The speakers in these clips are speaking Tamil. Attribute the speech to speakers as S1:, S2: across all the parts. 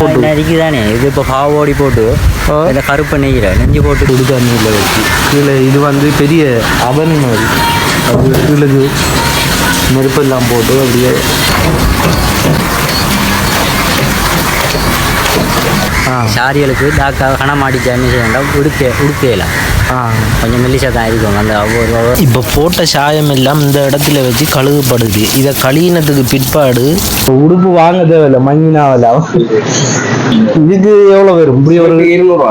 S1: போட்டு.
S2: நெருக்கி தானே இது இப்போ பாவோடி போட்டு. இந்த கருப்பு நெய்கிற நெஞ்சு போட்டு
S1: சுடு தண்ணியில் வச்சு கீழே இது வந்து பெரிய அவன் மாதிரி அது கீழே நெருப்பெல்லாம் போட்டு அப்படியே ஆ
S2: சாரிகளுக்கு டாக்காக கணமாடிச்சா என்ன செய்யணும் உடுக்க உடுக்கையலாம்
S1: ஆ
S2: கொஞ்சம் மெல்லிசா தான் இருக்கும் அந்த ஒவ்வொரு
S1: இப்போ போட்ட சாயம் எல்லாம் இந்த இடத்துல வச்சு கழுகுப்படுது இதை கழுகினதுக்கு பிற்பாடு உடுப்பு வாங்க தேவையில்ல மங்கினாவில் இதுக்கு எவ்வளோ வரும் இப்படி ஒரு இருநூறுவா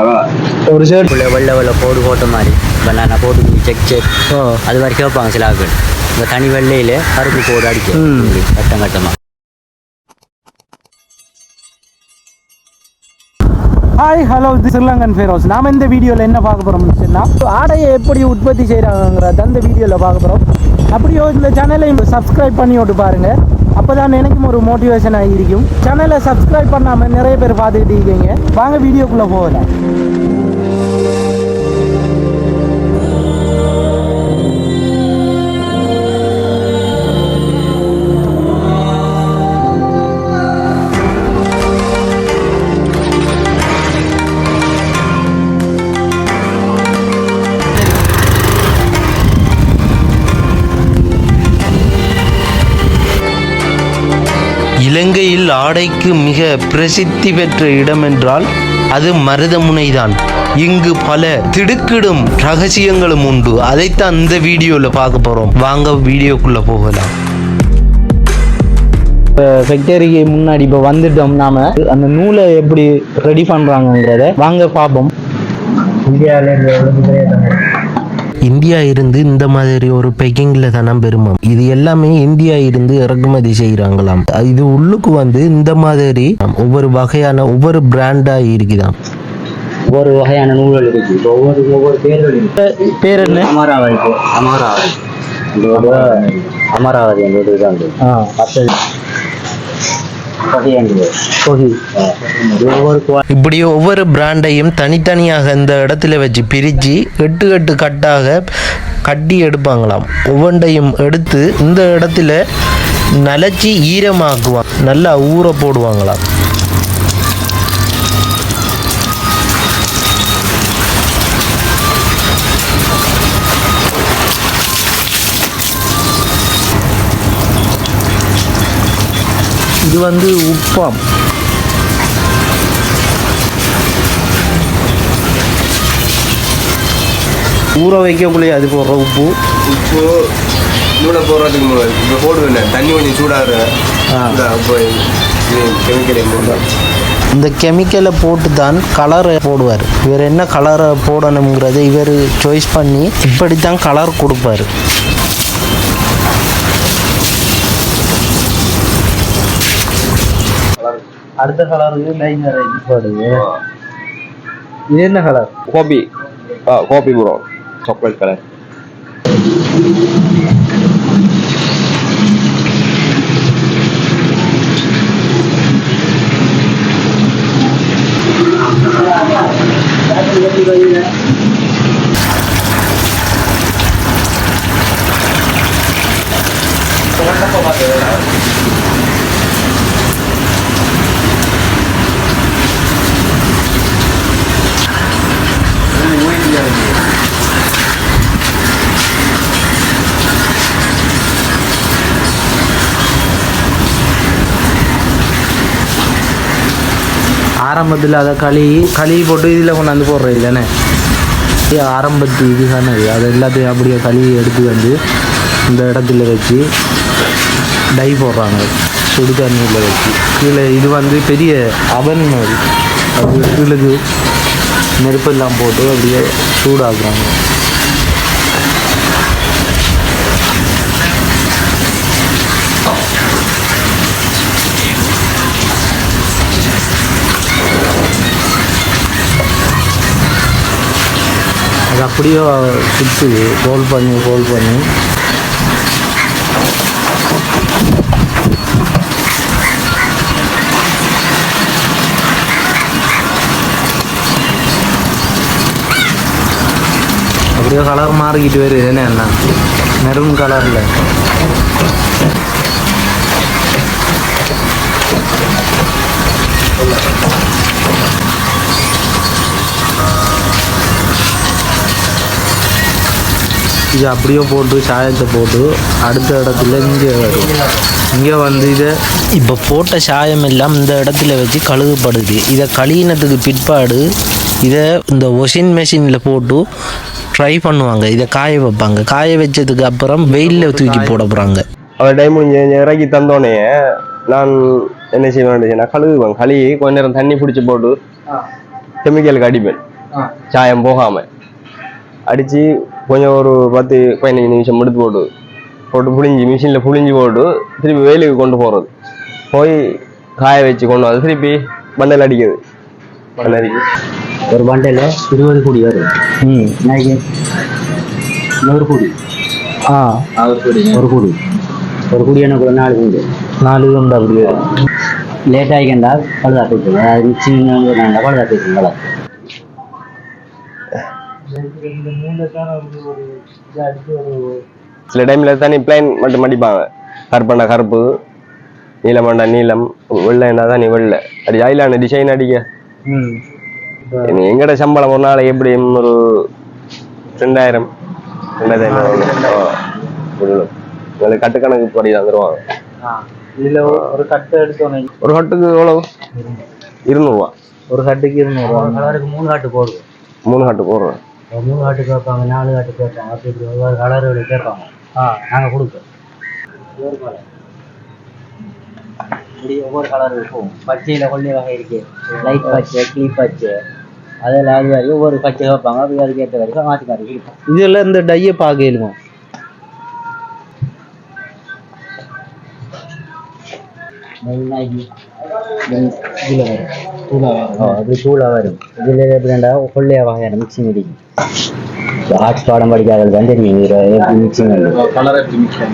S1: ஒரு ஷர்ட்
S2: உள்ள வெள்ளை வெள்ளை போடு போட்ட மாதிரி இப்போ நான் போட்டு செக் செக்
S1: ஓ
S2: அது வரைக்கும் வைப்பாங்க சில ஆட்கள் இந்த தனி வெள்ளையில கருப்பு போடு அடிக்கும் கட்டம் கட்டமாக
S3: ஹாய் ஹலோ இது ஸ்ரீலங்கன் ஃபேரோஸ் நாம் இந்த வீடியோவில் என்ன பார்க்க போகிறோம்னு சொன்னால் ஆடையை எப்படி உற்பத்தி செய்கிறாங்கிறத அந்த வீடியோவில் பார்க்க போகிறோம் அப்படியோ இந்த சேனலை சப்ஸ்கிரைப் பண்ணி விட்டு பாருங்கள் அப்போ தான் எனக்கும் ஒரு மோட்டிவேஷனாக இருக்கும். சேனலை சப்ஸ்கிரைப் பண்ணாமல் நிறைய பேர் பார்த்துக்கிட்டு இருக்கீங்க. வாங்க வீடியோக்குள்ளே போகலை
S1: ஆடைக்கு மிக பிரசித்தி பெற்ற இடம் என்றால் அது மருதமுனைதான். இங்கு பல திடுக்கிடும் ரகசியங்களும் உண்டு. அதைத்தான் இந்த வீடியோவில் பார்க்க போகிறோம் வாங்க வீடியோக்குள்ளே போகலாம். இப்போ ஃபேக்டரிக்கு முன்னாடி இப்போ வந்துட்டோம் நாம. அந்த நூலை எப்படி ரெடி பண்ணுறாங்கங்கிறத வாங்க பார்ப்போம். இந்தியா இருந்து இந்த மாதிரி ஒரு பெக்கிங்கில் தானே பெருமம். இது எல்லாமே இந்தியா இருந்து இறக்குமதி செய்கிறாங்களாம் இது உள்ளுக்கு வந்து இந்த மாதிரி ஒவ்வொரு வகையான ஒவ்வொரு பிராண்டாக இருக்குதாம்.
S2: ஒவ்வொரு வகையான நூல்கள் இருக்கு. ஒவ்வொரு ஒவ்வொரு பேர்கள்
S1: பேர் என்ன?
S2: அமராவதி. அமராவதி. அமராவதி. ஒரு இதான் இருக்கு.
S1: ஆ
S2: பத்து பதினைந்து
S1: ஓகே
S2: ஒவ்வொரு குவா-
S1: இப்படி ஒவ்வொரு பிராண்டையும் தனித்தனியாக இந்த இடத்துல வச்சு பிரித்து எட்டு எட்டு கட்டாக கட்டி எடுப்பாங்களாம். ஒவ்வொன்றையும் எடுத்து இந்த இடத்துல நலச்சி ஈரமாக்குவாங்க. நல்லா ஊற போடுவாங்களாம். இது வந்து உப்பாம். ஊற வைக்கக்குள்ளேயே அது போடுற உப்பு.
S4: உப்பு நூலை போடுறதுக்கு இப்போ போடுவேன் தண்ணி கொஞ்சம் சூடாகிற கெமிக்கல்
S1: இந்த கெமிக்கலை போட்டு தான் கலரை போடுவார். இவர் என்ன கலரை போடணுங்கிறத இவர் சாய்ஸ் பண்ணி இப்படித்தான் கலர் கொடுப்பாரு. அடுத்த கலருக்கு லைனர் போடுது. இது என்ன கலர்
S4: காபி. ஆ காபி ப்ரோ சாக்லேட் கலர்
S1: ஆரம்பத்தில் அதை கழுவி கழுவி போட்டு இதில் கொண்டாந்து போடுறது இல்லைண்ணே ஆரம்பத்து இதுதானே அது எல்லாத்தையும் அப்படியே கழுவி எடுத்து வந்து இந்த இடத்துல வச்சு டை போடுறாங்க சுடு தண்ணியில் வச்சு கீழே இது வந்து பெரிய அவன் மாதிரி அது கீழே நெருப்பெல்லாம் போட்டு அப்படியே சூடாக்குறாங்க அது அப்படியே சுற்றுது ரோல் பண்ணி ரோல் பண்ணி. அப்படியே கலர் மாறிக்கிட்டு வருது. என்ன என்ன? மெரூன் கலரில்
S3: இது அப்படியே போட்டு சாயத்தை போட்டு அடுத்த இடத்துல இங்கே வரும். இங்கே வந்து இதை இப்போ போட்ட சாயம் எல்லாம் இந்த இடத்துல வச்சு கழுகுப்படுது. இதை கழுகினதுக்கு பிற்பாடு இதை இந்த ஒஷின் மெஷினில் போட்டு ட்ரை பண்ணுவாங்க. இதை காய வைப்பாங்க. காய வச்சதுக்கு அப்புறம் வெயிலில் தூக்கி போட போகிறாங்க
S4: அவர் டைம் இறக்கி தந்தோடனே நான் என்ன செய்வேன் நான் கழுவுவேன் கழுவி கொஞ்ச நேரம் தண்ணி பிடிச்சி போட்டு கெமிக்கலுக்கு அடிப்பேன். சாயம் போகாம. அடிச்சு கொஞ்சம் ஒரு பத்து பதினஞ்சு நிமிஷம் எடுத்து போட்டு போட்டு புளிஞ்சி மிஷினில் புளிஞ்சு போட்டு திருப்பி வெயிலுக்கு கொண்டு போகிறது போய் காய வச்சு கொண்டு வந்து திருப்பி பண்டல் அடிக்குது பண்டல் அடிக்கு
S2: ஒரு பண்டையில் இருபது கோடி வரும்.
S3: ம்.
S2: நூறு கோடி.
S3: ஆ.
S2: ஒரு கோடி. ஒரு கோடி. ஒரு கோடி எனக்கு ஒரு நாலு கோடி.
S3: நாலு உண்டு அப்படி
S2: லேட் ஆகிக்கண்டா பழுதாக்கிட்டு அது நாங்கள் பழுதாக்கிட்டு நல்லா
S4: சில டைம்ல தனி பிளைன் மட்டும் அடிப்பாங்க. கருப்பண்டா கருப்பு நீலமண்டா நீலம் வெள்ளைண்டா தான் நீ வெள்ளை. அது ஐலாண்டு டிசைன் அடிக்க. நீ எங்கட சம்பளம் ஒரு நாளைக்கு எப்படியும் ஒரு ரெண்டாயிரம். ரெண்டாயிரம். உங்களுக்கு கட்டுக்கணக்கு படி தந்துருவாங்க
S3: இதில் ஒரு கட்டை எடுத்தோன்னே
S4: ஒரு கட்டுக்கு எவ்வளவு? இருநூறுவா.
S3: ஒரு கட்டுக்கு இருநூறுவா.
S2: மூணு காட்டு போடுவோம்
S4: மூணு கட்டு போடுறோம்
S2: மூணு காட்டு கேட்பாங்க நாலு காட்டு கேட்பாங்க அப்படி இப்படி ஒவ்வொரு கலர் கேட்பாங்க.
S3: ஆ
S2: நாங்கள் கொடுப்போம். ஒவ்வொரு கலர். இப்படி ஒவ்வொரு கலர் இருக்கும். பச்சையில் கொள்ளை வகை இருக்கு. லைட் பச்சை கிளி பச்சை. அதில் அது வரைக்கும் ஒவ்வொரு பச்சை வைப்பாங்க அப்படி அதுக்கு ஏற்ற வரைக்கும் மாற்றி மாற்றி
S3: இதெல்லாம் இந்த டையை பார்க்கலுமா
S2: மெயினாகி இதில் வரும். இதில் எப்படின்னா கொள்ளைய வகையான மிக்சிங் அடிக்கும் ஆர்ட்ஸ் பாடம் படிக்காதது தான் தெரியும் மிக்சிங்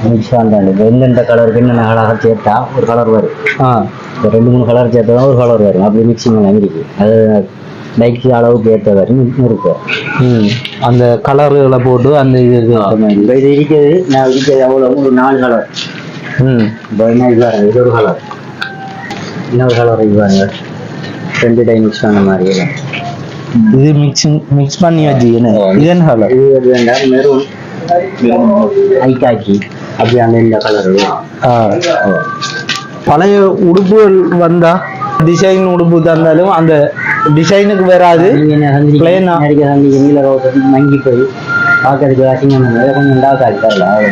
S2: மிக்ஸ் பண்ணுறாங்க இப்போ எந்தெந்த கலருக்கு என்னென்ன கலர் சேர்த்தா ஒரு கலர் வரும்
S3: ஆ
S2: இப்போ ரெண்டு மூணு கலர் சேர்த்தா ஒரு கலர் வரும் அப்படி மிக்சிங் இருக்கு அது டைக்கு அளவுக்கு ஏற்ற வரையும் இருக்கு
S3: ம் அந்த கலருகளை போட்டு அந்த இது ஏத்த மாதிரி
S2: இப்போ இது இருக்கிறது நான் இருக்கிறது எவ்வளோ ஒரு நாலு கலர்
S3: ம்
S2: இப்போ என்ன இது பாருங்க இது ஒரு கலர் இன்னொரு கலர் இது பாருங்க ரெண்டு டை மிக்ஸ் பண்ண மாதிரி எல்லாம்.
S3: இது மிக்சிங் மிக்ஸ் பண்ணி வச்சுக்கணும் இதன் கலர்
S2: இது ஒரு வேண்டாம் மெரூன். ஐக்காக்கி அப்படி அந்த இந்த கலர்
S3: பழைய உடுப்புகள் வந்தா டிசைன் உடுப்பு தந்தாலும் அந்த டிசைனுக்கு வராது.
S2: ரோட்டு மங்கி போய் பார்க்கறதுக்கு அசிங்கம் பண்ணது கொஞ்சம் டாக் ஆகி தரல அவ்வளோ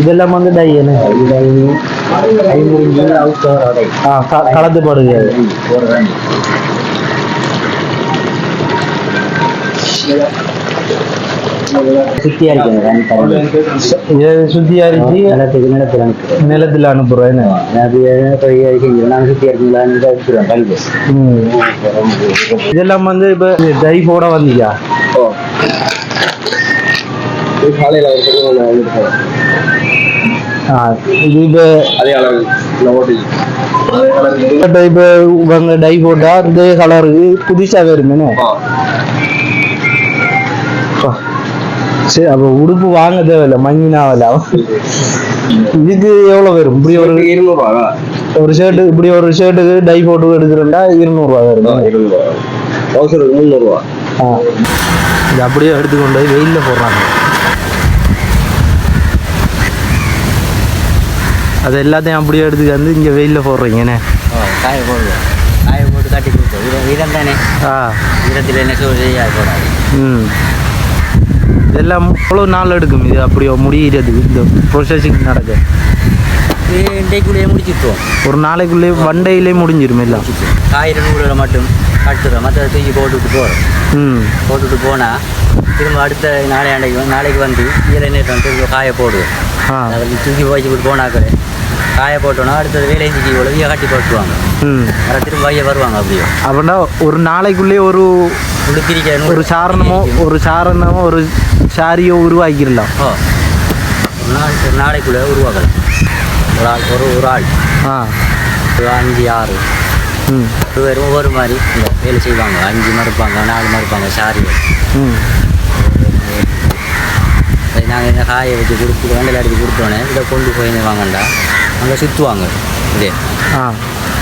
S3: இதெல்லாம் வந்து என்ன
S2: இதை கை முடிஞ்சு அவுட் கவர்
S3: ஆ க- கலந்துப்படுது அது.
S2: ஒரு ரெண்டு சுத்தி அடிக்கணும் ரெண்டு தண்ணி
S3: இதை சுத்திகரிச்சு
S2: நிலத்துக்கு நிலத்தில்
S3: ம். இதெல்லாம் வந்து இப்போ டை போட வந்தியா
S4: காலையில்
S3: இப்போ இப்போ இவங்க டை போட்டா இந்த கலருக்கு புதுசா வருமேனே அப்பா. சரி அப்போ உடுப்பு வாங்க தேவையில்ல மங்கினாவில்ல இதுக்கு எவ்வளோ வரும்? இப்படி ஒரு
S4: இருநூறுவா
S3: ஒரு ஷர்ட்டு இப்படி ஒரு ஷர்ட்டுக்கு டை போட்டு எடுக்கிறோம்டா இருநூறுவா வரும்
S4: இருநூறுவா. முந்நூறுவா.
S3: இது அப்படியே எடுத்து கொண்டு போய் வெயிலில் போடுறாங்க. அது எல்லாத்தையும் அப்படியே எடுத்து வந்து இங்கே வெயிலில் போடுறீங்கண்ணே
S2: காய போடுவோம் காய போட்டு கட்டி கொடுத்தோம் இதம் தானே?
S3: ஆ.
S2: ஈரத்தில் என்ன செய்ய போடாது
S3: ம். இதெல்லாம் எவ்வளோ நாள் எடுக்கும் இது? அப்படியே முடிகிறதுக்கு இந்த ப்ரொசஸிங் நடக்க.
S2: இன்றைக்குள்ளேயே முடிச்சுட்டோம்
S3: ஒரு நாளைக்குள்ளே ஒன் டேலே முடிஞ்சிரும் எல்லாம்.
S2: நூலில் மட்டும். கட்டுறோம் மற்ற தூக்கி போட்டுவிட்டு போகிறோம்
S3: ம்.
S2: போட்டுட்டு போனால் திரும்ப அடுத்த நாளை அன்றைக்கு வந்து- நாளைக்கு வந்து நேரம் திரும்ப காய போடுவோம்.
S3: ஆ.
S2: அதில் தூக்கி வச்சு விட்டு போனாக்களே காய போட்டோன்னா அடுத்தது வேலை செஞ்சு இவ்வளோ கட்டி போட்டுருவாங்க.
S3: ம்.
S2: வர திரும்ப வைய வருவாங்க அப்படியே.
S3: அப்படின்னா ஒரு நாளைக்குள்ளே ஒரு
S2: உடுத்திரிக்க
S3: ஒரு சாரணமோ ஒரு சாரணமோ ஒரு சாரியோ உருவாக்கிடலாம்.
S2: ஓ. ஒரு நாள் ஒரு நாளைக்குள்ளே உருவாக்கலாம். ஒரு ஆள் ஒரு ஒரு ஆள்.
S3: ஆ.
S2: ஒரு அஞ்சு ஆறு.
S3: ம்.
S2: ஒரு பேர் ஒவ்வொரு மாதிரி இந்த வேலை செய்வாங்க. அஞ்சு மறுப்பாங்க நாலு மறுப்பாங்க சாரி.
S3: ம்.
S2: நாங்கள் இந்த காயை வச்சு கொடுத்து வண்டியில் அடித்து கொடுத்தோன்னே இதை கொண்டு போய் வாங்கண்டா? அங்கே சுற்றுவாங்க இதே.
S3: ஆ.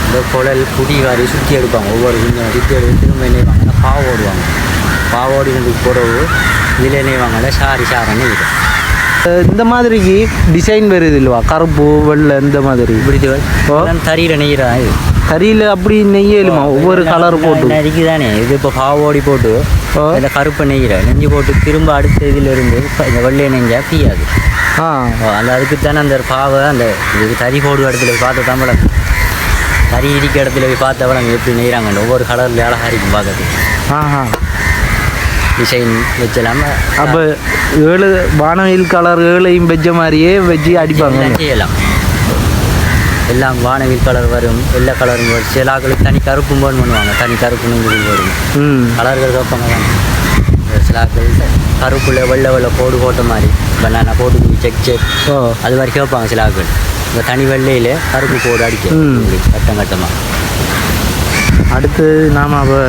S2: இந்த குழல் குடி வாரி சுற்றி எடுப்பாங்க. ஒவ்வொரு குஞ்சம் சுற்றி எடுத்து திரும்ப என்ன வாங்கன்னா பாவு ஓடுவாங்க. பாவோடி வந்து போகிறவு இதில் நெய்வாங்கல்ல சாரி சாரன்னு இது
S3: அஹ் இந்த மாதிரிக்கு டிசைன் வருது இல்லவா? கருப்பு வெள்ளை இந்த மாதிரி?
S2: இப்படி
S3: ஓ.
S2: தறியில் நெய்கிறா இது?
S3: கறியில் அப்படி நெய்யலுமா ஒவ்வொரு கலர் போட்டு.
S2: நெறிக்கு தானே இது இப்போ பாவோடி போட்டு. இந்த கருப்பை நெய்கிற நெஞ்சு போட்டு திரும்ப அடுத்த இதுல இருந்து இப்ப இந்த வெள்ளையை நெஞ்சா தீயாது.
S3: ஆ.
S2: அந்த அதுக்கு தானே அந்த பாவை அந்த இது தறி போடு இடத்துல போய் பார்த்த தமிழன் தறி இடிக்க இடத்துல போய் பார்த்த வளங்க எப்படி நெய்கிறாங்க ஒவ்வொரு கலர்ல அழகா இருக்கும் பார்க்கறது
S3: ஆஹா
S2: டிசைன் வச்சலாம
S3: அப்போ ஏழு வானவில் கலர் ஏழையும் வெச்ச மாதிரியே வச்சு அடிப்பாங்க.
S2: செய்யலாம். எல்லாம் வானவில் கலர் வரும் வெள்ளை கலரும் வரும். சில ஆட்களுக்கு தனி கருப்பும் போன் பண்ணுவாங்க. தனி கருப்பு நெஞ்சு வரும்
S3: ம்.
S2: கலர்கள் கேட்பாங்க தானே. சில ஆட்கள் கருப்புல வெள்ளை வெள்ளை போடு போட்ட மாதிரி பனானா போட்டு செக் செக்
S3: ஓ.
S2: அது மாதிரி கேட்பாங்க சில ஆட்கள் இந்த தனி வெள்ளையில கருப்பு போடு அடிக்க. கட்டம் கட்டமா.
S3: அடுத்து நாம் அப்போ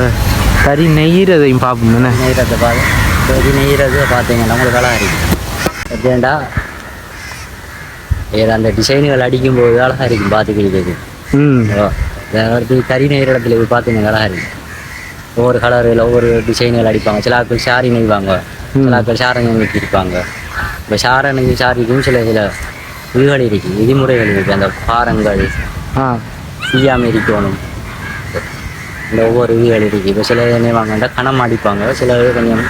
S3: கறி நெய்கிறதையும் பார்ப்போம் என்ன?
S2: நெய்கிறத பார்த்து இது நெய்கிறது பார்த்தீங்கன்னா உங்களுக்கு அழகா இருக்கும். எப்படின்னா ஏதோ அந்த டிசைனுகள் அடிக்கும்போது அழகா இருக்கும் பார்த்துக்கிறது
S3: ம்.
S2: அடுத்து கறி நெய்கிற இடத்துல போய் பார்த்தீங்கன்னா அழகா இருக்கும் ஒவ்வொரு கலரில் ஒவ்வொரு டிசைனுகள் அடிப்பாங்க. சில ஆட்கள் சாரி நெய்வாங்க. சில ஆட்கள் சாரணி நெய்க்கு இருப்பாங்க. இப்போ சாரணி சாரிக்கும் சில சில இதுகள் இருக்கு விதிமுறைகள் இருக்கு. அந்த பாரங்கள் செய்யாமல் இருக்கணும் இந்த ஒவ்வொரு இதுகள் இருக்கு. இப்போ சில நெய்வாங்கன்னா கணம் அடிப்பாங்க. சில கொஞ்சம்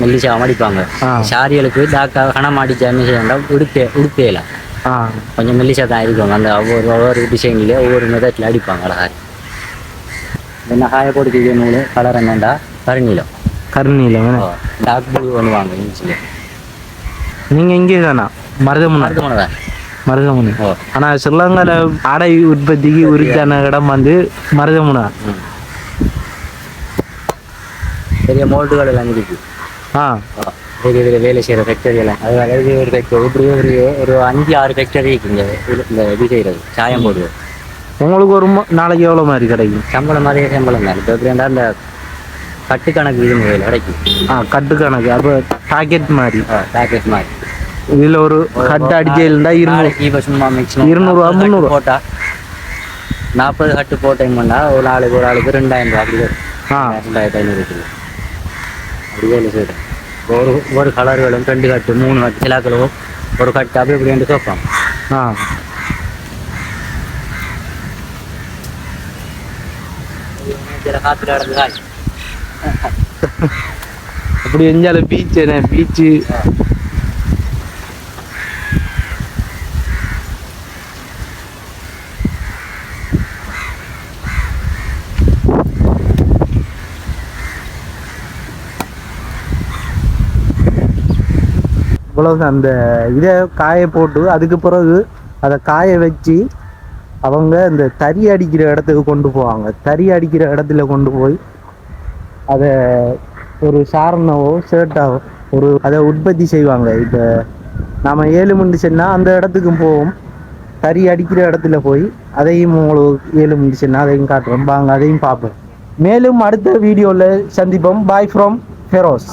S2: மெல்லிசாவும் அடிப்பாங்க
S3: ஆ.
S2: சாரிகளுக்கு டாக்கா கணம் அடிச்சா என்ன உடுப்பே உடுப்பேலாம்
S3: ஆ.
S2: கொஞ்சம் மெல்லிசா தான் இருக்கும் அந்த ஒவ்வொரு ஒவ்வொரு டிசைன்லேயே ஒவ்வொரு மெத்தடில் அடிப்பாங்க அழகா என்ன காய போட்டு நூல்? கலர் என்னண்டா? கருநீலம்.
S3: கருநீலம்
S2: டார்க் ப்ளூ பண்ணுவாங்க இங்கிலீஷில்.
S3: நீங்கள் இங்கே தானா? மருதமுனை.
S2: மருத்துவமனை தான்.
S3: மருதமுனை. ஆனால் ஸ்ரீலங்காவில் ஆடை உற்பத்திக்கு உரித்தான இடம் வந்து மருதமுனை.
S2: பெரிய மோல்டுகள் எல்லாம் இருக்கு.
S3: ஆ
S2: ஆ, பெரிய பெரிய வேலை செய்கிற ஃபேக்டரி எல்லாம். அது அதாவது ஒரு ஃபேக்டரி இப்படி ஒரு ஒரு அஞ்சு ஆறு ஃபேக்டரி இருக்கு இங்கே இந்த இது செய்கிறது சாயம் போடுவது
S3: உங்களுக்கு ஒரு நாளைக்கு எவ்வளோ மாதிரி கிடைக்கும்?
S2: சம்பளம் மாதிரியே சம்பளம் தான். இப்போ எப்படின்னா இந்த கட்டுக்கணக்கு இது முறையில் கிடைக்கும்.
S3: ஆ கட்டு கணக்கு. அப்போ பாக்கெட் மாதிரி.
S2: பேக்கெட் மாதிரி.
S3: இதில் ஒரு கட்டு அடிச்சு இருந்தால் இருநூறு.
S2: நாளைக்கு இப்போ சும்மா மேக்ஸிமம்
S3: இருநூறுவா, முந்நூறு.
S2: போட்டா நாற்பது கட்டு போட்டீங்கன்னா ஒரு ஆளுக்கு ஒரு ஆளுக்கு ரெண்டாயிரம் ரூபா அப்படி வரும்.
S3: ஆ.
S2: ரெண்டாயிரத்தி ஐநூறு இருக்குது அப்படி ஒரு ஒரு கலர்களும் ரெண்டு கட்டு மூணு கட்டு சிலாக்களும் ஒரு கட்டு அப்படி இப்படி ரெண்டு கேட்பாங்க
S3: ஆ. அப்படி எஞ்சாலும் பீச் என்ன? பீச்சு இவ்வளவுதான். அந்த இதை காய போட்டு அதுக்கு பிறகு அதை காய வச்சு அவங்க இந்த தறி அடிக்கிற இடத்துக்கு கொண்டு போவாங்க. தறி அடிக்கிற இடத்துல கொண்டு போய் அதை ஒரு சாரணவோ ஷர்ட்டாவோ ஒரு அதை உற்பத்தி செய்வாங்க. இப்போ நாம் ஏழு மணி சென்னால் அந்த இடத்துக்கும் போவோம். தறி அடிக்கிற இடத்துல போய் அதையும் உங்களுக்கு ஏழு மண்டு சென்னா அதையும் காட்டுறோம். வாங்க அதையும் பார்ப்போம். மேலும் அடுத்த வீடியோவில் சந்திப்போம். Bye from Feroz